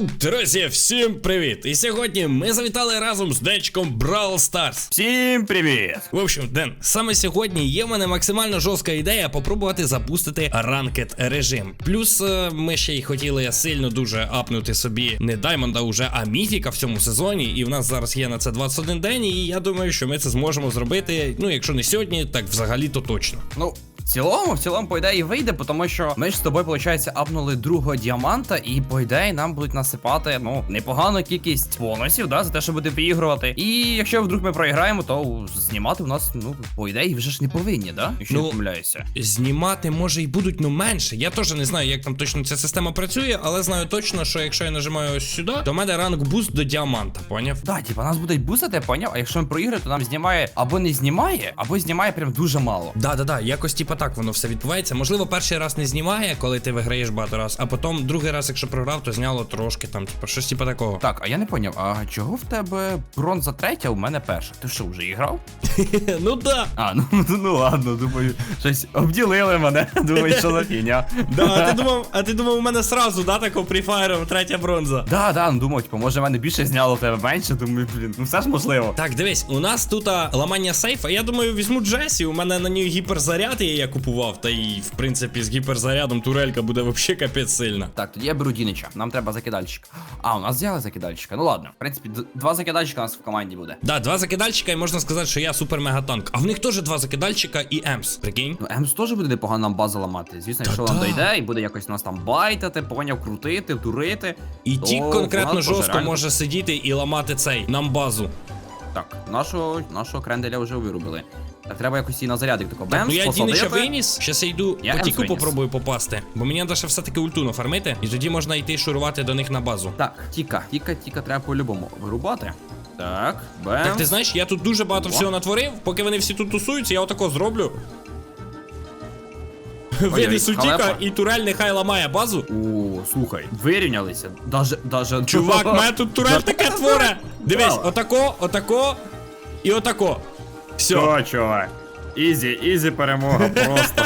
Друзі, всім привіт! І сьогодні ми завітали разом з Денчиком Brawl Stars. Всім привіт! В общем, Ден, саме сьогодні є в мене максимально жорстка ідея попробувати запустити ранкет режим. Плюс е, ми ще й хотіли сильно дуже апнути собі не Даймонда уже, а міфіка в цьому сезоні. І в нас зараз є на це 21 день. І я думаю, що ми це зможемо зробити. Ну, якщо не сьогодні, так взагалі то точно. Ну, цілому, в цілому, по ідеї вийде, тому що ми ж з тобою, виходить, апнули другого діаманта, і по ідеї нам будуть насипати ну непогану кількість бонусів, да, за те, що буде виігрувати. І якщо вдруг ми проіграємо, то знімати у нас, ну, по ідеї, вже ж не повинні, да? Якщо Ну, не помиляюся. Знімати може і будуть ну менше. Я теж не знаю, як там точно ця система працює, але знаю точно, що якщо я нажимаю ось сюди, то в мене ранг буст до діаманта, поняв? Да, типа нас будуть бусити, поняв? А якщо ми проіграємо, то нам знімає або не знімає, або знімає прям дуже мало. Да, да, да, якось типа так воно все відбувається. Можливо, перший раз не знімає, коли ти виграєш багато раз, а потім другий раз, якщо програв, то зняло трошки там, типа, щось типа такого. Так, а я не поняв, а чого в тебе бронза третя, у мене перша? Ти що, вже іграв? ну да. А, ну, ну ладно, думаю, щось обділили мене. Думаю, що за фігня. Да, а ти думав, а ти думав, у мене сразу, да, такого префайром, третя бронза. Да, да, ну думав, типу, може в мене більше зняло, в тебе менше, думаю, блін, ну все ж можливо. Так, дивись, у нас тут а, ламання сейфа. Я думаю, візьму Джесі. У мене на ній гіперзаряд, і я купував. Та і в принципі з гіперзарядом турелька буде вообще капець сильна. Так, тоді я беру Дінича. Нам треба закидальщик. А, у нас взяли закидальщика. Ну ладно, в принципі, два закидальщика у нас в команді буде. Да, два закидальщика, і можна сказати, що я супер мегатанк. А в них теж два закидальщика і Емс. Прикинь. Ну, Емс теж буде непогано нам базу ламати. Звісно, якщо Та нам дойде і буде якось нас там байтати, поняв, крутити, турити. І то ті конкретно жорстко реально. може сидіти і ламати цей нам базу. Так, нашого, нашого кренделя вже вирубили. Треба якось і на зарядик тако. Так, Бемс, ну я посадити. Дінича виніс, щас я йду Я по тіку попробую попасти. Бо мені треба ще все-таки ульту нафармити, і тоді можна йти шурувати до них на базу. Так, тіка, тіка, тіка, треба по-любому вирубати. Так, бемс. Так ти знаєш, я тут дуже багато О. всього натворив, поки вони всі тут тусуються, я отако зроблю. Винесу халепа. тіка і турель нехай ламає базу. О, слухай, вирівнялися. Даже, даже... Чувак, мене тут турель таке творе. Дивись, отако, отако і отако. Все. Чувак. Ізі, ізі перемога просто.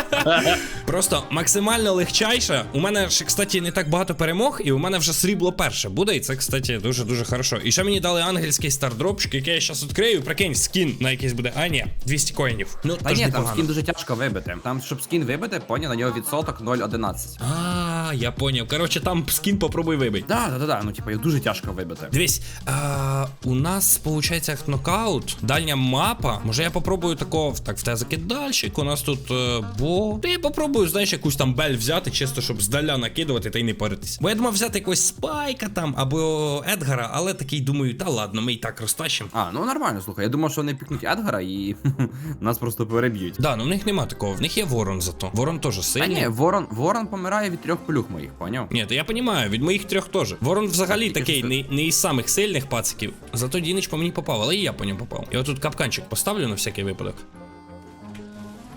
Просто максимально легчайше. У мене ж, кстати, не так багато перемог, і у мене вже срібло перше буде. І це, кстати, дуже-дуже хорошо. І ще мені дали ангельський стардропчик, який я зараз відкрию. Прикинь, скін на якийсь буде. А, ні, 200 коїнів. Ну, Та ні, там скін дуже тяжко вибити. Там, щоб скін вибити, поняв, на нього відсоток 0,11. А, я поняв. Коротше, там скін попробуй вибить. Да, да, да, да, ну типа його дуже тяжко вибити. Дивись, а, у нас виходить нокаут, дальня мапа. Може я попробую такого, так в те закидальщик, у нас тут е, бо. Та я попробую, знаєш, якусь там бель взяти, чисто щоб здаля накидувати та й не паритись. Бо я думав взяти якогось спайка там або Едгара, але такий думаю, та ладно, ми і так розтащимо. А, ну нормально, слухай. Я думав, що вони пікнуть Едгара і нас просто переб'ють. Да, ну в них нема такого, в них є ворон зато. Ворон теж сильний. А ні, ворон, ворон помирає від трьох плюх моїх, поняв? Ні, то я розумію, від моїх трьох теж. Ворон взагалі тільки такий не, не із самих сильних пациків. Зато Дінич по мені попав, але і я по ньому попав. Я отут капканчик поставлю на всякий випадок.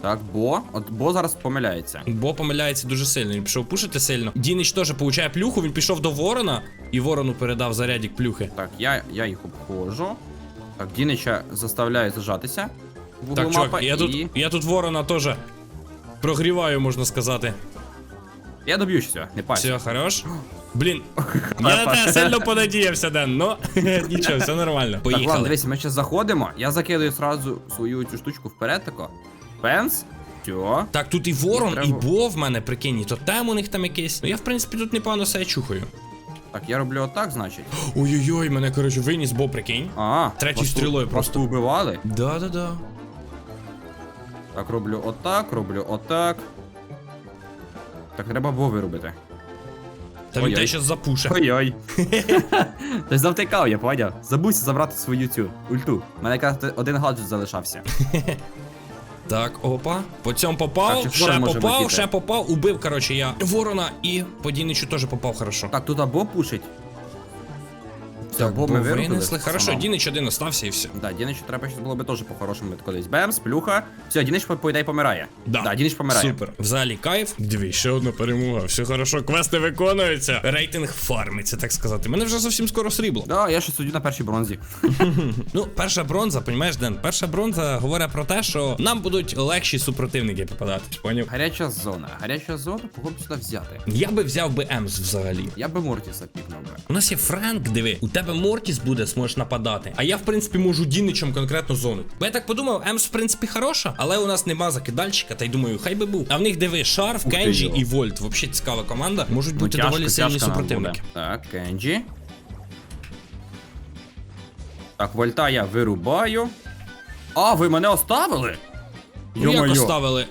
Так, бо. От бо зараз помиляється. Бо помиляється дуже сильно. Він пішов пушити сильно. Дінич теж получає плюху, він пішов до ворона, і ворону передав зарядік плюхи. Так, я, я їх обходжу. Так, Дінича заставляю зажатися. Так, чувак, мапи, я і... тут, я тут ворона теж прогріваю, можна сказати. Я доб'юся, не пайся. Все, хорош. Блін, я на тебе сильно понадіявся, Ден, ну нічого, все нормально. Так, ладно, Поїхали. дивись, ми ще заходимо. Я закидаю сразу свою цю штучку вперед, тако. Пенс. Все. Так, тут і ворон, треба- і бо в мене, прикинь, і тотем у них там якийсь. Ну я, в принципі, тут непогано себе чухаю. Так, я роблю отак, значить. Ой-ой-ой, мене, коротше, виніс бо, прикинь. А, Третьою вас стрілою вас просто. тут убивали. Да-да-да. Так, роблю отак, роблю отак. Так, треба бо виробити. Та він те щас запуше. Ой-ой. Ти завтикав, я поняв. Забудься забрати свою цю ульту. У мене якраз один гаджет залишався. Так, опа. По цьому попав, Так, чи ще ворон може попав, летіти? ще попав, убив, коротше, я ворона і по Діничу теж попав хорошо. Так, тут або пушить. Все, бо ми винесли. Хорошо, Сама. Дінич один остався і все. Да, Діничу треба щось було би теж по-хорошому колись. Бемс, плюха. Все, Дінич по, ідеї помирає. Да, Дінич помирає. Супер. Взагалі кайф. Дві, ще одна перемога. Все хорошо, квести виконуються. Рейтинг фармиться, так сказати. Мене вже зовсім скоро срібло. Да, я ще суддю на першій бронзі. Ну, перша бронза, понімаєш, Ден, перша бронза говорить про те, що нам будуть легші супротивники попадати. Поняв? Гаряча зона. Гаряча зона, кого б сюди взяти? Я би взяв би Емс взагалі. Я би Мортіса пікнув би. У нас є Френк, диви, у тебе Мортіс буде, зможеш нападати. А я, в принципі, можу Діничем конкретно зону. Бо я так подумав, Емс, в принципі, хороша, але у нас нема закидальщика, та й думаю, хай би був. А в них диви, Шарф, Кенджі і Вольт. Взагалі цікава команда. Можуть Ну, бути тяжко, доволі сильні супротивники. Так, Кенджі. Так, вольта я вирубаю. А, ви мене оставили? Ну, як оставили?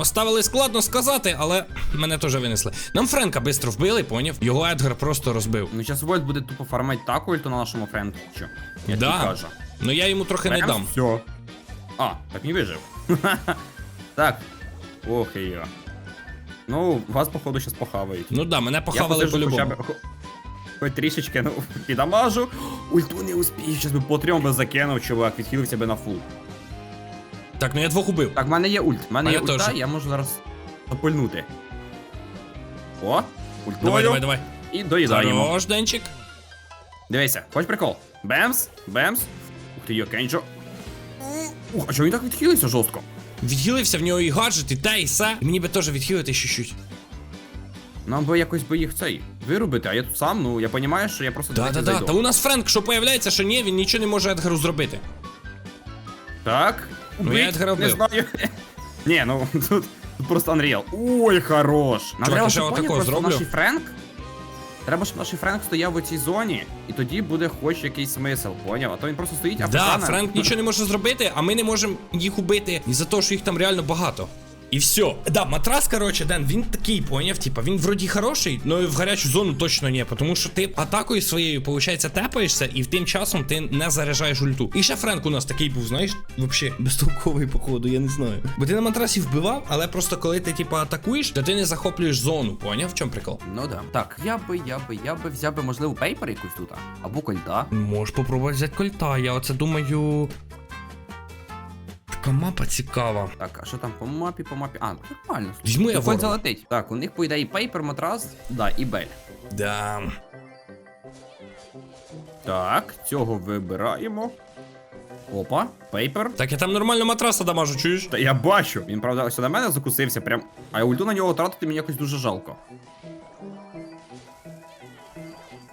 Оставили складно сказати, але мене теж винесли. Нам Френка швидко вбили, поняв? Його Едгар просто розбив. Ну, зараз Вольт буде тупо фармити так ульту на нашому френку. Я Да. кажу. Ну я йому трохи не дам. Все. А, так не вижив. так. Ох і я. Ну, вас, походу, зараз похавають. Ну да, мене похавали по-любому. Хоч трішечки, ну, підамажу. Ульту не успію, щас би по трьом би закинув, чувак, відхилився би на фул. Так, ну я двох убив. Так, в мене є ульт. В мене А є я ульта, теж. я можу зараз запульнути. О, ультою. Давай, давай, давай. І доїдаємо. Хорош, Денчик. Дивися, хоч прикол. Бемс, бемс. Ух ти, йо, Кенджо. Ух, а чого він так відхилився жорстко? Відхилився в нього і гаджет, і те, і все. І мені би теж відхилити чуть-чуть. Нам би якось би їх цей вирубити, а я тут сам, ну я розумію, що я просто Да, да, далеко да. зайду. Та у нас Френк, що появляється, що ні, він нічого не може Едгару зробити. Так. Ну, убить? я Едгара Не вбив. знаю. Ні, ну тут, тут просто Unreal. Ой, хорош. Нам Чувак, треба, я щоб ще поняв, просто зроблю. наш Френк. Треба, щоб наш Френк стояв у цій зоні, і тоді буде хоч якийсь смисл, поняв? А то він просто стоїть, а Да, Френк нічого не може зробити, а ми не можемо їх убити із-за того, що їх там реально багато. І все. Да, матрас, короче, Ден, він такий, поняв, типа, він вроді хороший, але в гарячу зону точно ні, тому що ти атакою своєю, виходить, тепаєшся, і в тим часом ти не заряджаєш ульту. І ще Френк у нас такий був, знаєш, вообще безтолковий, походу, я не знаю. Бо ти на матрасі вбивав, але просто коли ти, типа, атакуєш, то ти не захоплюєш зону, поняв? В чому прикол? Ну да. Так, я би, я би, я би взяв би, можливо, пейпер якусь тут, або кольта. Можеш попробувати взяти кольта, я оце думаю. Така мапа цікава. Так, а що там по мапі, по мапі? А, нормально. Візьму я ворога. залетить. Так, у них по ідеї пейпер, матрас, да, і бель. Да. Так, цього вибираємо. Опа, пейпер. Так я там нормально матраса дамажу, чуєш? Та я бачу. Він, правда, ось на мене закусився прям. А ульту на нього тратити мені якось дуже жалко.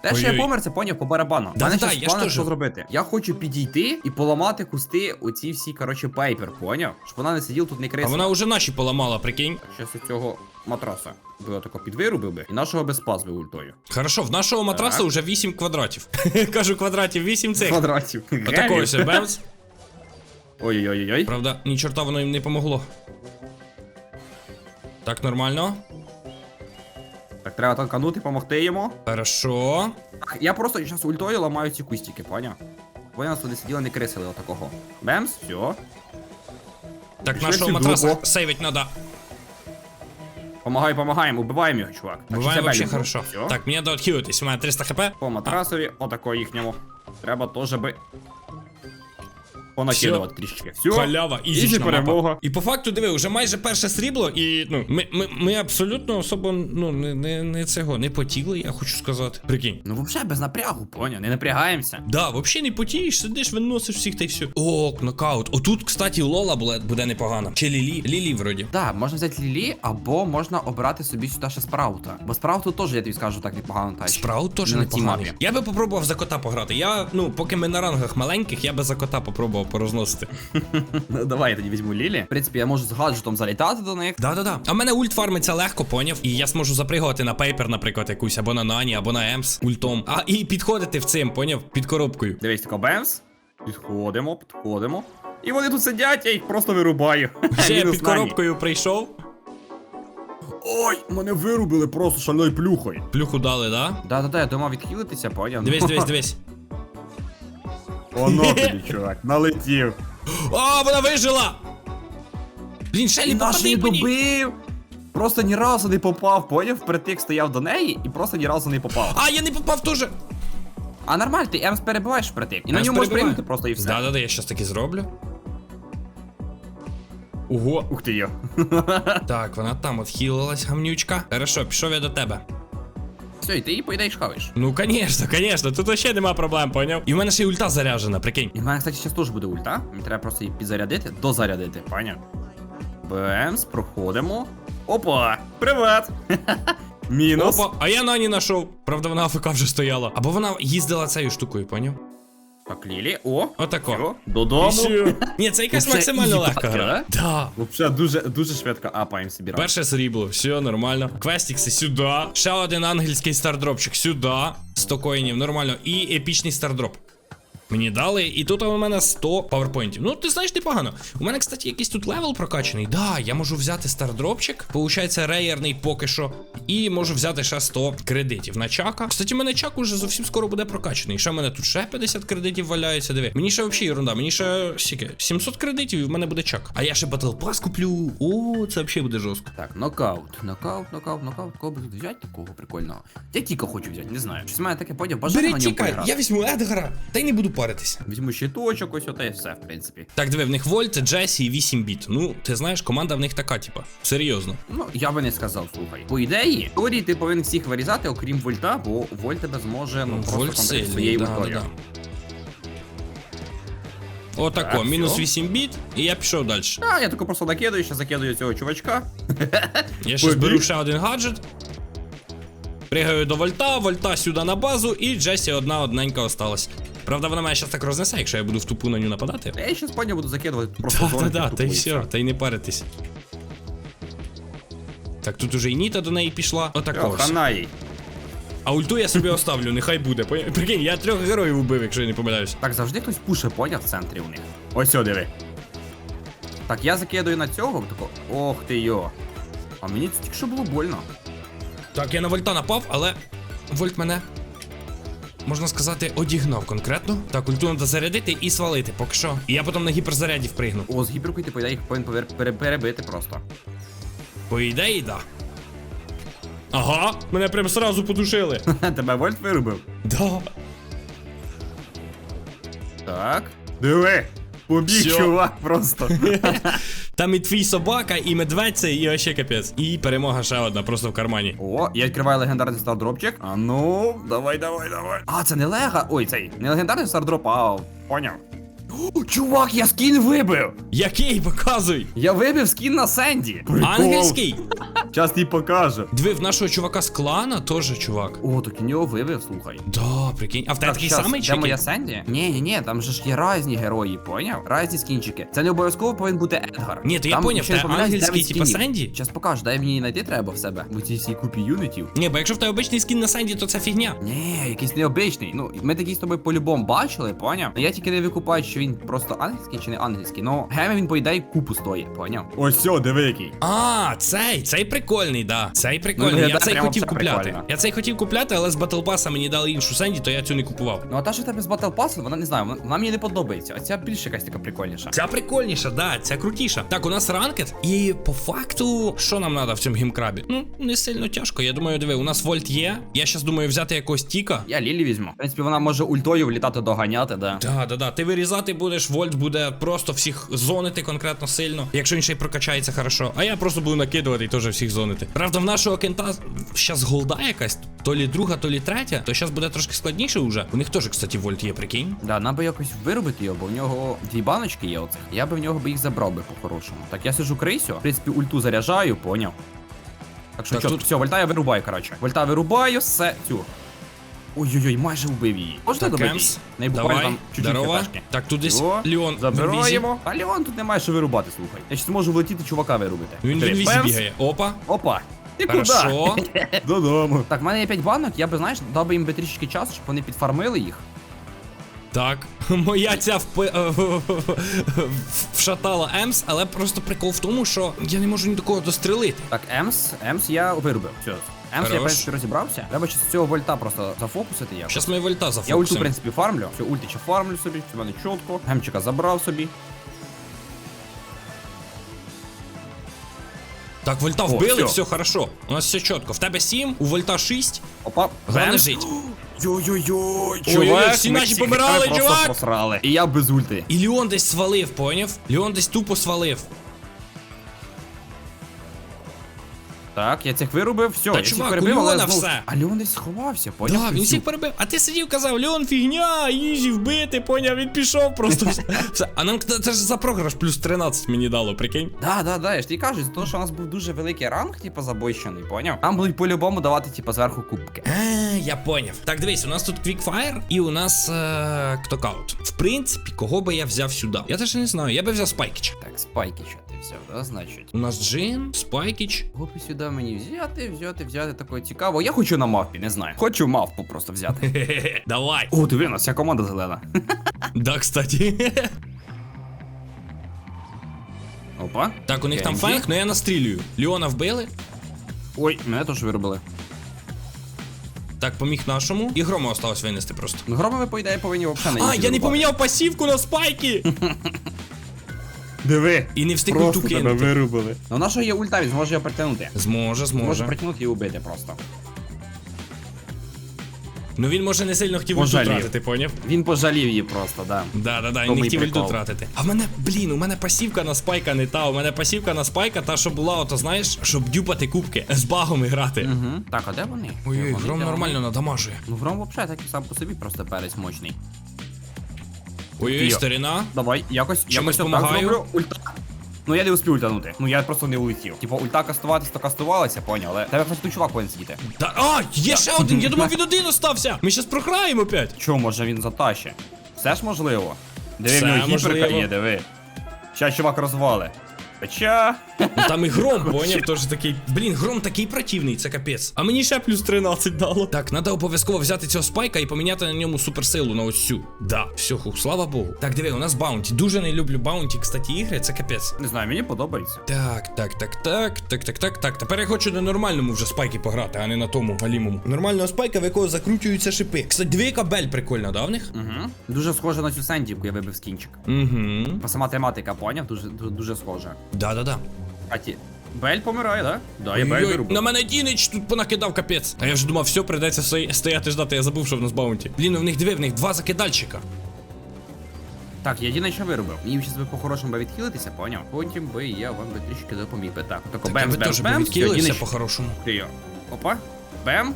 Те, що я Ой-ой. помер, це поняв по барабану. Да, мене да, щас я теж. що зробити. Я хочу підійти і поламати кусти оці всі, коротше, пейпер, поняв? Щоб вона не сиділа тут не А вона вже наші поламала, прикинь. Так, щас цього матраса би я тако підвирубив би, і нашого би спас би ультою. Хорошо, в нашого матраса вже 8 квадратів. Кажу квадратів, 8 цих. Квадратів. Отакої ось бемс. Ой-ой-ой-ой. Правда, ні чорта воно їм не помогло. Так, нормально. Так, треба танканути, помогти йому. Хорошо. Так, я просто зараз ультою ламаю ці кустики, поняв? Вони нас туди сиділи, не крисили отакого. Бемс, все. Так, Пішли нашого всі матраса глибоко. сейвить надо. Помагай, помагаємо, убиваємо його, чувак. Так, вообще белі. хорошо. Всьо. Так, мені треба відхилитись, у мене 300 хп. По матрасові, отако їхньому. Треба теж би. Понакидувати трішечки. Все. Халява, Ізі ізічна перемога. мапа. І по факту, диви, вже майже перше срібло, і ну, ми, ми, ми абсолютно особо ну, не, не, не цього, не потігли, я хочу сказати. Прикинь. Ну, взагалі без напрягу, поняв, не напрягаємося. Да, взагалі не потієш, сидиш, виносиш всіх та й все. О, нокаут. Отут, кстати, Лола буде, буде непогано. Чи Лілі? Лілі вроді. Так, можна взяти Лілі, або можна обрати собі сюди ще спраута. Бо спрауту теж, я тобі скажу, так непогано тачить. Спраут теж Не на тій непоганий. мапі. Я би попробував за кота пограти. Я, ну, поки ми на рангах маленьких, я би за кота попробував порозносити. Ну, Давай я тоді візьму Лілі. В принципі, я можу з гаджетом залітати до них. Да-да-да. А в мене ульт фармиться легко, поняв. І я зможу запригувати на пейпер, наприклад, якусь, або на Нані, або на Емс ультом. А і підходити в цим, поняв, під коробкою. Дивись, тако бемс. Підходимо, підходимо. І вони тут сидять, я їх просто вирубаю. Ще я Мінус під Нані. коробкою прийшов, Ой, мене вирубили просто шальною плюхою. плюху дали, да? Да-да-да, я думав відхилитися, поняв. Дивись, дивись, дивись. Оно тобі, чувак, налетів. О, вона вижила! Блін, Шелі, попади не по добив. Просто ні разу не попав, поняв? Впритик стояв до неї і просто ні разу не попав. А, я не попав теж. А нормально, ти Емс перебиваєш впритик. І на ньому можеш прийняти просто і все. Да, да, да, я щас таки зроблю. Ого. Ух ти йо. Так, вона там отхилилась, гамнючка. Хорошо, пішов я до тебе. Все, і ти її по ідеї хаваєш. Ну, конечно, конечно, тут вообще нема проблем, поняв? І в мене ще й ульта заряджена, прикинь. І в мене, кстати, зараз теж буде ульта. Мені треба просто її підзарядити, дозарядити, поняв? Бемс, проходимо. Опа! Привет! Мінус. Опа, а я Нані знайшов. Правда, вона АФК вже стояла. Або вона їздила цією штукою, поняв? Так, Лілі, о. Отако. Додому. Ні, це якась максимально легка гра. Да. Вообще дуже дуже швидко апаємо собі. Перше срібло, все нормально. Квестікси сюди. Ще один ангельський стардропчик сюди. 100 коїнів, нормально. І епічний стардроп. Мені дали, і тут у мене 100 паверпойнтів. Ну, ти знаєш, непогано. У мене, кстати, якийсь тут левел прокачаний. Да, я можу взяти стардропчик, получається реєрний поки що. І можу взяти ще 100 кредитів на чака. Кстати, у мене чак уже зовсім скоро буде прокачаний. Ще в мене тут ще 50 кредитів валяється. Диви. Мені ще взагалі ерунда, мені ще стільки 700 кредитів і в мене буде чак. А я ще Battle Pass куплю. О, це взагалі буде жорстко. Так, нокаут, нокаут, нокаут, нокаут. Кого б тут взяти такого прикольного? Я тільки хочу взяти, не знаю. Щось мене таке подяв, бажання Бери поіграти. я візьму Едгара, та й не буду паритися. Візьму щиточок, ось оте і все, в принципі. Так, диви, в них Вольт, Джесі і 8 біт. Ну, ти знаєш, команда в них така, типа. Серйозно. Ну, я би не сказав, слухай. По ідеї, теорії ти повинен всіх вирізати, окрім вольта, бо вольт тебе зможе, ну, просто Вольт контролювати сильний, своєю да, да, да. Отако, Так, мінус всьо. 8 біт, і я пішов далі. А, я тако просто накидаю, ще закидаю цього чувачка. Я ще Побіг. беру ще один гаджет. Пригаю до вольта, вольта сюди на базу, і Джесі одна одненька осталась. Правда, вона мене зараз так рознесе, якщо я буду в тупу на нього нападати. Я ще сподня буду закидувати просто Так, зони так, так, та й все, та й не паритись. Так, тут уже і Ніта до неї пішла. Отако. Ось. хана їй. А ульту я собі оставлю, нехай буде. Поня- Прикинь, я трьох героїв убив, якщо я не помиляюсь. Так завжди хтось пуше поняв в центрі у них. Ось о, диви. Так, я закидаю на цього, тако. Ох ти йо. А мені це тільки що було больно. Так, я на вольта напав, але вольт мене. Можна сказати, одігнав конкретно. Так, ульту треба зарядити і свалити, поки що. І я потім на гіперзаряді впригну. О, з гіперкою ти по їх повинен перебити просто. По ідеї, да. Ага, мене прям сразу подушили. Тебе вольт вирубив. Да. Так. Диви. Побіг, чувак, просто. Там і твій собака, і медведь цей, і вообще капець. І перемога ще одна, просто в кармані. О, я відкриваю легендарний стардропчик. А ну, давай, давай, давай. А, це не лега. Ой, цей. Не легендарний стардроп, а поняв. О, чувак, я скін вибив! Який показуй? Я вибив скін на Сенді. Ангельський. Час тобі покажу. Диви, в нашого чувака з клана теж чувак. О, так і нього вибив, слухай. Да, прикинь. А в тебе такий щас, самий Де моя? Сенді? Ні, ні, ні, там же ж є різні герої, поняв? Різні скінчики. Це не обов'язково повинен бути Едгар. Ні, то я поняв, те ангельський, типа Сенді? Зараз покажу, дай мені знайти треба в себе. У цій всій купі юнітів. Ні, бо якщо в тебе обичний скін на Сенді, то це фігня. Ні, якийсь необичний. Ну, ми такий з тобою по-любому бачили, поняв? Я тільки не викупаю, що він просто ангельський чи не ангельський. Ну, геми він по ідеї купу стоїть, поняв? Ось все, диви який. А, цей, цей прикольний, да. Цей прикольний. Ну, я цей прямо хотів все купляти. прикольно. Я цей хотів купляти, але з Battle Pass мені дали іншу Сенді, то я цю не купував. Ну а та, що в тебе з Battle Pass, вона не знаю, вона, вона мені не подобається. А ця більш якась така прикольніша. Ця прикольніша, да, ця крутіша. Так, у нас ранкет, і по факту, що нам треба в цьому гімкрабі? Ну, не сильно тяжко. Я думаю, диви, у нас вольт є. Я зараз думаю взяти якогось тіка. Я Лілі візьму. В принципі, вона може ультою влітати доганяти, да. Да, да, да. Ти вирізати будеш, вольт буде просто всіх зонити конкретно сильно, якщо він ще й прокачається хорошо. А я просто буду накидувати і теж всіх зонити. Правда, в нашого кента зараз голда якась, то лі друга, то лі третя, то зараз буде трошки складніше уже. У них теж, кстати, вольт є, прикинь. Да, нам би якось виробити його, бо в нього дві баночки є оцих. Я би в нього би їх забрав би по-хорошому. Так, я сиджу крисю, в принципі, ульту заряджаю, поняв. Так що Так, чо, тут- все, вольта я вирубаю, коротше. Вольта вирубаю, все, цю. Ой-ой-ой, майже вбив її. Можна добити? Емс. Не давай, там чуть-чуть. Так, тут десь О, Леон. Забираємо. А Леон тут немає що вирубати, слухай. Я ще можу влетіти чувака вирубити. Він в Диви, інвізі пемс. бігає. Опа. Опа. Ти Хорошо. куди? Додому. Так, в мене є 5 банок, я би, знаєш, дав би їм би трішечки часу, щоб вони підфармили їх. Так, моя ця впи... вшатала Емс, але просто прикол в тому, що я не можу ні до кого дострелити. Так, Емс, Емс я вирубив. Все. Емс я, в принципі, розібрався. Треба ще з цього вольта просто зафокусити я. Щас ми вольта Я ульту, в зафокусимо. принципі, фармлю. Все, ульти ще фармлю собі, все в мене чітко. Гемчика забрав собі. Так, вольта О, вбили, всьо. все хорошо. У нас все чітко. В тебе 7, у вольта 6. Опа, Головне жить. Йой-йой-йой, Ой-ой, всі ми наші всіх помирали, просто чувак! просрали. І я без ульти. І Ліон десь свалив, поняв? Леон десь тупо свалив. Так, я цих вирубив, все, Та, я всіх чувак, перебив, у але Леона знову- все. А Леон десь сховався, поняв? Да, він всіх перебив. А ти сидів казав, Леон фігня, їжі вбити, поняв, він пішов просто. все. А нам це ж за програш плюс 13 мені дало, прикинь. Да, да, да, я ж тобі кажу, за те, що у нас був дуже великий ранг, типу, забойщений, поняв? Нам будуть по-любому давати, типу, зверху кубки. А, я поняв. Так, дивись, у нас тут Quickfire і у нас е, Ктокаут. В принципі, кого би я взяв сюди? Я теж не знаю, я би взяв Спайкіча. Так, спайки що ти взяв, да, значить? У нас Джин, Спайкіч. Кого б сюди мені взяти, взяти, взяти такое цікаво. Я хочу на мавпі, не знаю. Хочу мавпу просто взяти. Хе-хе-хе, Давай. О, диви, у нас вся команда зелена. Да, кстати. Опа. Так, у них там Кенджі. фанк, але я настрілюю. Леона вбили. Ой, мене теж виробили. Так, поміг нашому. І грома осталось винести просто. Ну, громові, по ідеї, повинні взагалі не А, я не поміняв пасівку на спайки! Диви. І не встиг ульту кинути. вирубили. Ну, у нашого є ульта, він зможе його притягнути. Зможе, Зможе зможе. притягнути і убити просто. Ну він може не сильно хотів ульту тратити, поняв? Він пожалів її просто, да. Да, да, да, він Тому не хотів ульту тратити. А в мене, блін, у мене пасівка на спайка не та. У мене пасівка на спайка, та, що була, ото знаєш, щоб дюпати кубки, з багом грати. Угу. Так, а де вони? Ой, Вони, гром нормально надамажує. Ну, гром взагалі такий сам по собі просто перець мощний. Ой-ой, Йо. старина. Давай, якось, якось так помагаю? зроблю. Ульта. Ну я не успів ультанути. Ну я просто не улетів. Типу, ульта кастуватись, то кастувалася, поняв, але тебе хоч тут чувак повинен сидіти. Та, а, є ще один, я думав він один остався. Ми щас програємо опять. Чо, може він затащить? Все ж можливо. Диви, Все в нього гіперка можливо. є, диви. Ща чувак розвали. Хоча. Ну там і гром, поняв, теж такий. Блін, гром такий противний, це капець. А мені ще плюс 13 дало. Так, треба обов'язково взяти цього спайка і поміняти на ньому суперсилу на ось цю. Да, все, хух, слава Богу. Так, диви, у нас баунті. Дуже не люблю баунті, кстати, ігри, це капець. Не знаю, мені подобається. Так, так, так, так, так, так, так, так. Тепер я хочу на нормальному вже спайки пограти, а не на тому галімому. Нормального спайка, в якого закручуються шипи. Кстати, диви, яка бель прикольна, да, в них? Угу. Дуже схоже на цю сендівку, я вибив скінчик. Угу. По сама тематика, поняв? Дуже, дуже, дуже схожа. Да-да-да. А ті. Бель помирає, да? Да, я Бель Ой-ой, на мене Дінич тут понакидав капець. А я вже думав, все, прийдеться стоя- стояти ждати, я забув, що в нас баунті. Блін, ну в них диви, в них два закидальщика. Так, я що виробив. Мені ще би по-хорошому би відхилитися, поняв? Потім би я вам би трішки допоміг би. Так, Так, бем, бем, теж бем, відкинулися Дінич. по-хорошому. Опа. Бем.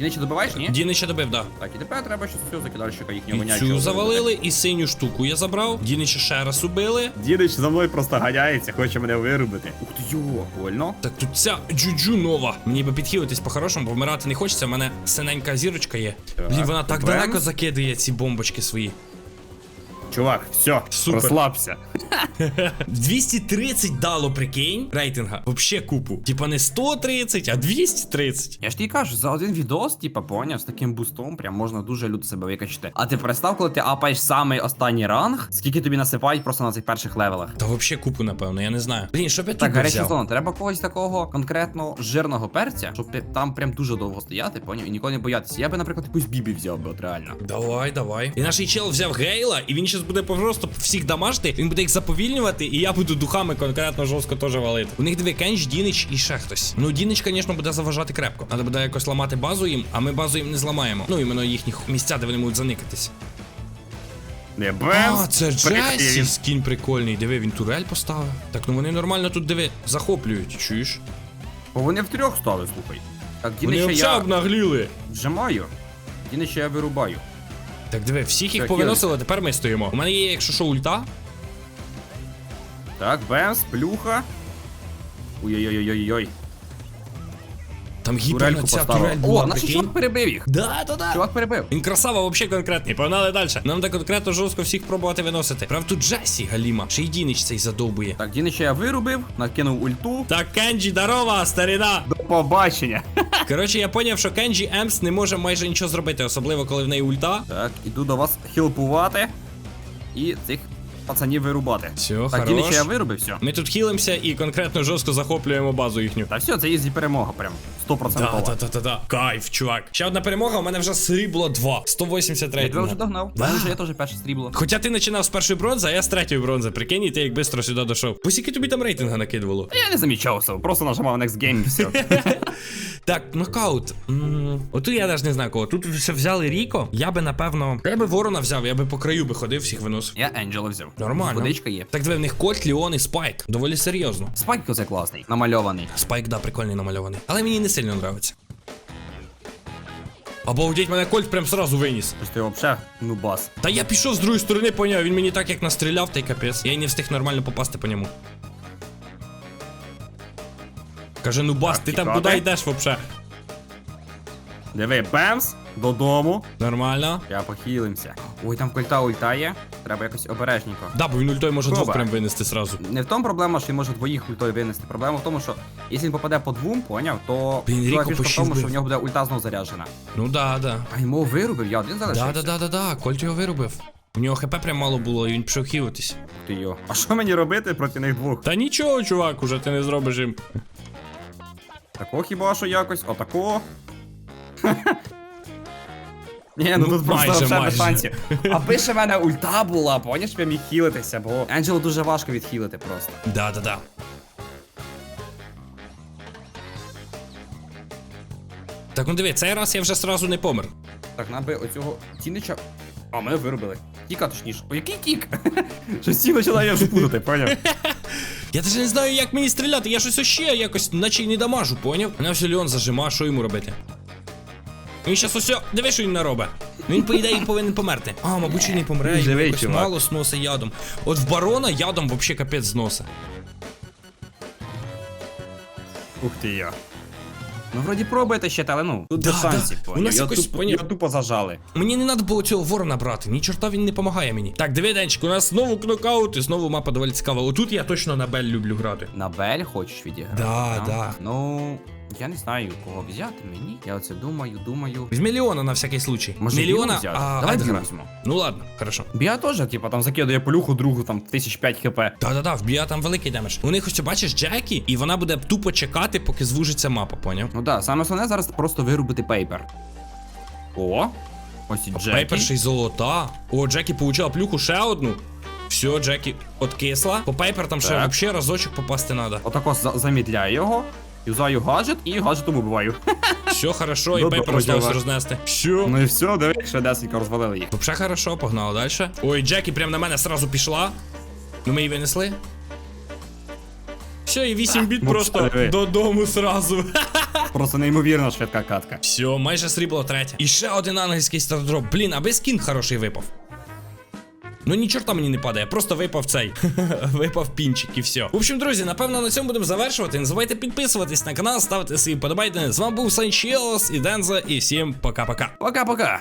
Дінича добиваєш, ні? Дінича добив, да. Так, і тепер треба щось цього закидальщика їхнього І вонячого. цю завалили, і синю штуку я забрав. Дінича ще раз убили. Дідич за мною просто ганяється, хоче мене вирубити. Ух ти йо, больно. Так тут ця джуджу нова. Мені би підхилитись по-хорошому, бо вмирати не хочеться. У мене синенька зірочка є. Так, Блін, вона так далеко закидає ці бомбочки свої. Чувак, все, Супер. розслабся. 230 дало, прикинь, рейтинга. Вообще купу. Типа не 130, а 230. Я ж тобі кажу, за один відос, типа, поняв, з таким бустом, прям можна дуже люто себе викачати. А ти представ, коли ти апаєш самий останній ранг, скільки тобі насипають просто на цих перших левелах. Та вообще купу, напевно, я не знаю. Блін, що б я Так, тут взяв? зона, треба когось такого конкретно жирного перця, щоб ти- там прям дуже довго стояти, поняв, і ніколи не боятися. Я би, наприклад, якусь бібі взяв би, от реально. Давай, давай. І наш чел взяв Гейла, і він зараз буде просто всіх дамажити, він буде їх заповільнювати, і я буду духами конкретно жорстко теж валити. У них диви Кенч, Дінич і ще хтось. Ну, Дінич, звісно, буде заважати крепко. Треба буде якось ламати базу їм, а ми базу їм не зламаємо. Ну, іменно їхні місця, де вони можуть заникатись. Не А, це Джесі, скін прикольний. Диви, він турель поставив. Так, ну вони нормально тут диви, захоплюють. Чуєш? Бо вони в трьох стали, слухай. Так, Вони Дінича взагалі я обнагліли. вжимаю, Дінича я вирубаю. Так, диви, всіх їх повиносили, тепер ми стоїмо. У мене є, якщо що, ульта. Так, бемс, плюха. Ой-ой-ой-ой-ой. Там гіперна ця турель була, О, наш чувак перебив їх. Да, да, да. Чувак перебив. Він красава, вообще конкретний. Погнали далі. Нам так конкретно жорстко всіх пробувати виносити. Прав тут Джесі Галіма. Ще й Дінич цей задовбує. Так, Дінича я вирубив, накинув ульту. Так, Кенджі, здорова, старина. Побачення. Коротше, я поняв, що Кенджі Емс не може майже нічого зробити, особливо коли в неї ульта. Так, іду до вас хілпувати і цих пацанів вирубати. Все, так, хорош. Дінича я вирубив, все. Ми тут хілимося і конкретно жорстко захоплюємо базу їхню. Та все, це ізі перемога прям. 100%. Да, да, да, да, да. Кайф, чувак. Ще одна перемога, у мене вже срібло 2. 180 Я тебе вже догнав. Да. Я теж перше срібло. Хоча ти починав з першої бронзи, а я з третьої бронзи. Прикинь, і ти як бистро сюди дійшов. Скільки тобі там рейтинга накидувало? Я не замічав все, просто нажимав Next Game і все. Так, нокаут. Отут я навіть не знаю кого. Тут все взяли Ріко. Я би напевно. Я би ворона взяв, я би по краю би ходив, всіх виносив. Я Енджела взяв. Нормально. Водичка є. Так диви, в них Кольт, Ліон і Спайк. Доволі серйозно. Спайк це класний, намальований. Спайк, да, прикольний намальований. Але мені не сильно подобається. Обалдеть, мене Кольт прям сразу виніс. Ти взагалі нубас. Та я пішов з другої сторони, поняв, він мені так як настріляв, та й капець. Я й не встиг нормально попасти по ньому. Каже, ну бас, ти там куди йдеш вообще? Диви, бемс, додому. Нормально. Я похилимся. Ой, там кольта ультає. Треба якось обережненько. Да, бо він ультой може двох прям винести сразу. Не в тому проблема, що він може двоїх ультою винести. Проблема в тому, що якщо він попаде по двом, поняв, то Блін, друга Ріко фішка в почти тому, що в нього буде ульта знов заряджена. Ну да, да. А йому вирубив, я один залишився. Да, да, да, да, да. Кольт його вирубив. У нього хп прям мало було, і він пішов хілитись. Ти йо. А що мені робити проти них двох? Та нічого, чувак, уже ти не зробиш їм. Тако хіба що якось, отако. Ні, ну, Ну, тут просто майже, шансів. Аби ще в мене ульта була, поняш, я міг хілитися, бо Енджелу дуже важко відхилити просто. Да, да, да. Так, ну диви, цей раз я вже сразу не помер. Так, нам би оцього тінича. А, мене виробили. Тіка точніше. О, який тік? Щось ті починає вже путати, поняв? Я навіть не знаю, як мені стріляти, я щось ще якось, наче й не дамажу, поняв? Мене все Леон зажима, що йому робити? Він щас усе, диви, що він наробить. Ну він, по ідеї, повинен померти. А, мабуть, він не помре, йому якось мало сноса ядом. От в барона ядом вообще капець зноса. Ух ти я. Ну, вроді пробуйте ще, але ну, тут Да, без да. У нас Його якось, тупо- його тупо зажали. Мені не треба було цього ворона брати, ні чорта він не допомагає мені. Так, диви, Денчик, у нас знову кнокаут і знову мапа доволі цікава. Отут я точно на Бель люблю грати. На Бель хочеш відіграти? Да, да. Ну, я не знаю, кого взяти мені. Я оце думаю, думаю. Візьми Леона на всякий случай. Може, Білу взяти? а Давай. Білу візьму. Ну ладно, хорошо. Біа теж, типа, там закидує полюху другу, там, тисяч п'ять хп. Да-да-да, в Біа там великий демедж. У них ось бачиш Джекі, і вона буде тупо чекати, поки звужиться мапа, поняв? Ну да, саме основне зараз просто вирубити пейпер. О, ось і Джекі. Пейпер ще й золота. О, Джекі получила плюху ще одну. Все, Джекі откисла. По Пейпер там ще Так. вообще разочок попасти треба. Отако за- замідляю його, юзаю гаджет і гаджетом убиваю. Все хорошо, і Ну, Пейпер добре, осталось рознести. Все. Ну і все, диви, ще десятка розвалили їх. Вообще хорошо, погнали далі. Ой, Джекі прям на мене сразу пішла. Ну ми її винесли. Все, і 8 біт ну, просто диви. додому сразу. Просто неймовірно швидка катка. Все, майже срібло третє. І ще один англійський стардроп. Блін, аби скін хороший випав. Ну ні чорта мені не падає, просто випав цей. випав пінчик і все. В общем, друзі, напевно на цьому будемо завершувати. Не забувайте підписуватись на канал, ставити свої подобайки. З вами був Санчелос і Денза, і всім пока-пока. Пока-пока.